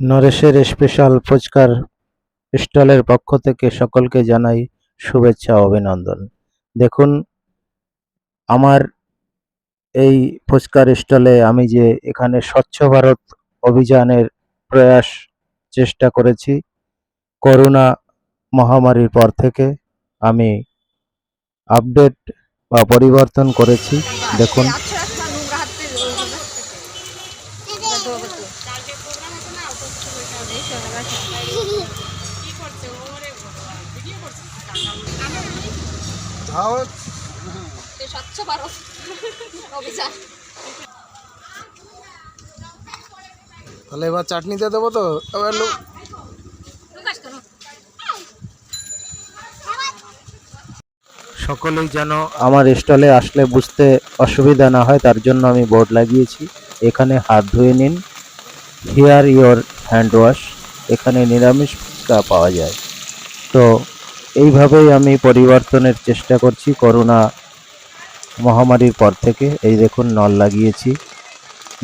নরেশের special ফুচকার স্টলের পক্ষ থেকে সকলকে জানাই শুভেচ্ছা অভিনন্দন। দেখুন, আমার এই ফুচকার স্টলে আমি যে এখানে স্বচ্ছ ভারত অভিযানের প্রয়াস চেষ্টা করেছি, করোনা মহামারীর পর থেকে আমি আপডেট বা পরিবর্তন করেছি। দেখুন আচ্ছা আচ্ছা নোংরা হাত দিয়ে ওইগুলো স্বচ্ছ ভারত অভিযান তাহলে এবার চাটনিতে দেবো তো? এবার লো- প্রকাশ করো সকলেই যেন আমার স্টলে আসলে বুঝতে অসুবিধা না হয় তার জন্য আমি বোর্ড লাগিয়েছি। এখানে হাত ধুয়ে নিন। হিয়ার ইয়োর হ্যান্ড ওয়াশ এখানে নিরামিষ ফুচকা পাওয়া যায়। তো এইভাবেই আমি পরিবর্তনের চেষ্টা করছি করোনা মহামারীর পর থেকে। এই দেখুন, নল লাগিয়েছি।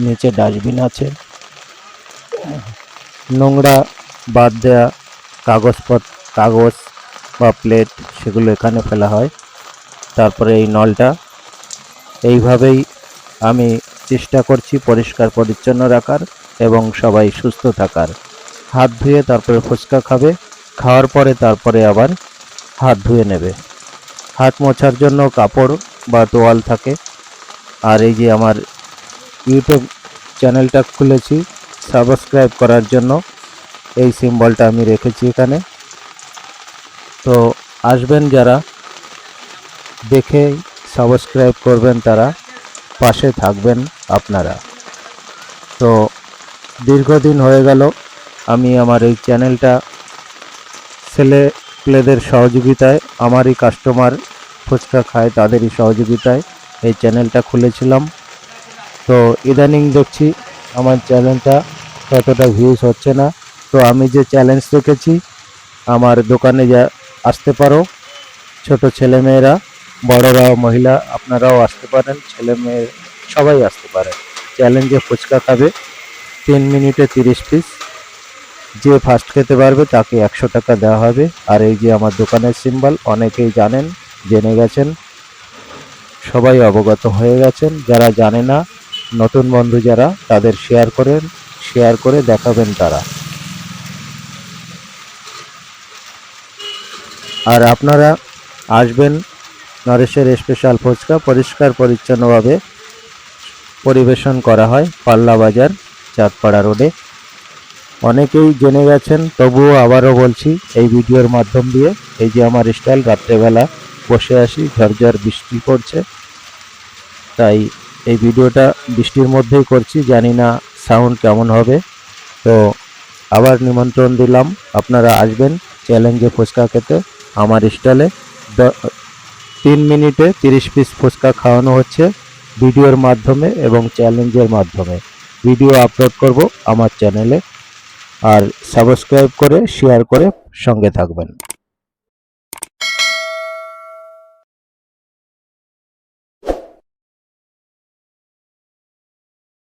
নিচে ডাস্টবিন আছে। নোংরা বাদ দেয়া কাগজপত্র কাগজ বা প্লেট সেগুলো এখানে ফেলা হয়। তারপরে এই নলটা। এইভাবেই আমি চেষ্টা করছি পরিষ্কার পরিচ্ছন্ন রাখার এবং সবাই সুস্থ থাকার। হাত ধুয়ে তারপরে ফুচকা খাবে, খাওয়ার পরে তারপরে আবার হাত ধুয়ে নেবে। হাত মোছার জন্য কাপড় বা তোয়াল থাকে। আর এই যে আমার ইউটিউব চ্যানেলটা খুলেছি, সাবস্ক্রাইব করার জন্য এই সিম্বলটা আমি রেখেছি এখানে। তো আসবেন যারা, দেখে সাবস্ক্রাইব করবেন তারা। পাশে থাকবেন আপনারা। তো দীর্ঘদিন হয়ে গেল, আমি আমার এই চ্যানেলটা ছেলে পেলেদের সহযোগিতায়, আমারই কাস্টমার ফুচকা খায় তাদেরই সহযোগিতায় এই চ্যানেলটা খুলেছিলাম। তো ইদানিং দেখছি আমার চ্যানেলটা ততটা ভিউজ হচ্ছে না। তো আমি যে চ্যালেঞ্জ রেখেছি আমার দোকানে যা আসতে পারো, ছোট ছেলেমেয়েরা বড়রা, মহিলা, আপনারাও আসতে পারেন, ছেলে মেয়ে সবাই আসতে পারেন চ্যালেঞ্জে ফুচকা খাবে, তিন মিনিটে তিরিশ পিস যে ফার্স্ট খেতে পারবে, তাকে একশো টাকা দেওয়া হবে। আর এই যে আমার দোকানের সিম্বল অনেকেই জানেন, জেনে গেছেন। সবাই অবগত হয়ে গেছেন। যারা জানে না, নতুন বন্ধু যারা, তাদের শেয়ার করেন শেয়ার করে দেখাবেন তারা। আর আপনারা আসবেন নরেশের স্পেশাল ফুচকা পরিষ্কার, পরিচ্ছন্নভাবে পরিবেশন করা হয় পাল্লা বাজার, চাঁদপাড়া রোডে। অনেকেই জেনে গেছেন, তবুও আবারও বলছি, এই ভিডিওর মাধ্যম দিয়ে এই যে আমার স্টাইল রাত্রেবেলা বসে আসি ঝরঝর বৃষ্টি পড়ছে, তাই এই ভিডিওটা বৃষ্টির মধ্যেই করছি, জানি না সাউন্ড কেমন হবে। তো আবার নিমন্ত্রণ দিলাম, আপনারা আসবেন চ্যালেঞ্জে ফুচকা খেতে, আমার স্টলে তিন মিনিটে তিরিশ পিস ফুচকা খাওয়ানো হচ্ছে ভিডিওর মাধ্যমে এবং চ্যালেঞ্জের মাধ্যমে। ভিডিও আপলোড করব আমার চ্যানেলে। আর সাবস্ক্রাইব করে শেয়ার করে সঙ্গে থাকবেন।